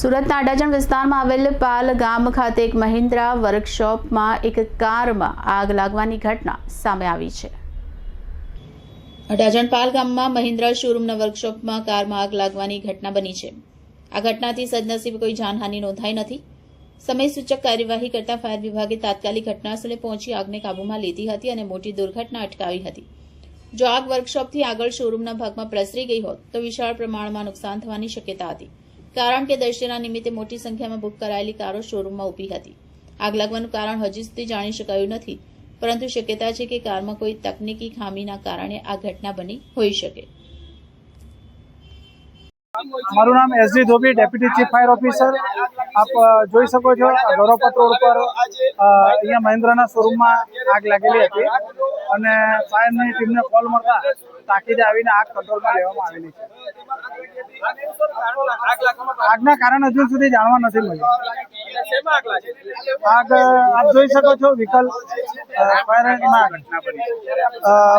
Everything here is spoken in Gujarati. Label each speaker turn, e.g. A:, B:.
A: સુરતના અડાજણ વિસ્તારમાં આવેલ પાલ ગામ ખાતે એક મહિન્દ્રા વર્કશોપમાં એક કારમાં આગ લાગવાની ઘટના સામે આવી છે. અડાજણ પાલ ગામમાં મહિન્દ્રા શોરૂમના વર્કશોપમાં કારમાં આગ લાગવાની ઘટના બની છે. આ ઘટનાથી સદનસીબે કોઈ જાનહાનિ નોંધાઈ નથી. સમય સૂચક કાર્યવાહી કરતા ફાયર વિભાગે તાત્કાલિક ઘટનાસ્થળે પહોંચી આગને કાબૂમાં લીધી હતી અને મોટી દુર્ઘટના અટકાવી હતી. જો આગ વર્કશોપથી આગળ શોરૂમના ભાગમાં પ્રસરી ગઈ હોત તો વિશાળ પ્રમાણમાં નુકસાન થવાની શક્યતા હતી. કારણ કે દશેરા નિમિત્તે મોટી સંખ્યામાં બુક કરાયેલી કારો શોરૂમમાં ઊભી હતી. આગ લાગવાનું કારણ હજી સુધી જાણી શકાયું નથી, પરંતુ શક્યતા છે કે કારમાં કોઈ તકનીકી ખામીના કારણે આ ઘટના બની હોઈ શકે.
B: મારું નામ SD Dhobi, deputy chief fire officer. આપ જોઈ શકો છો ગૌરવપત રોડ પર અહીંયા મહેન્દ્રના શોરૂમમાં આગ લાગેલી હતી અને ફાયરની ટીમને કોલ મળતા તાકીદે આવીને આગ કંટ્રોલમાં લેવામાં આવેલી છે. આગના કારણ હજુ સુધી જાણવા નથી મળ્યું. આગ આપ જોઈ શકો છો વિકલ્પ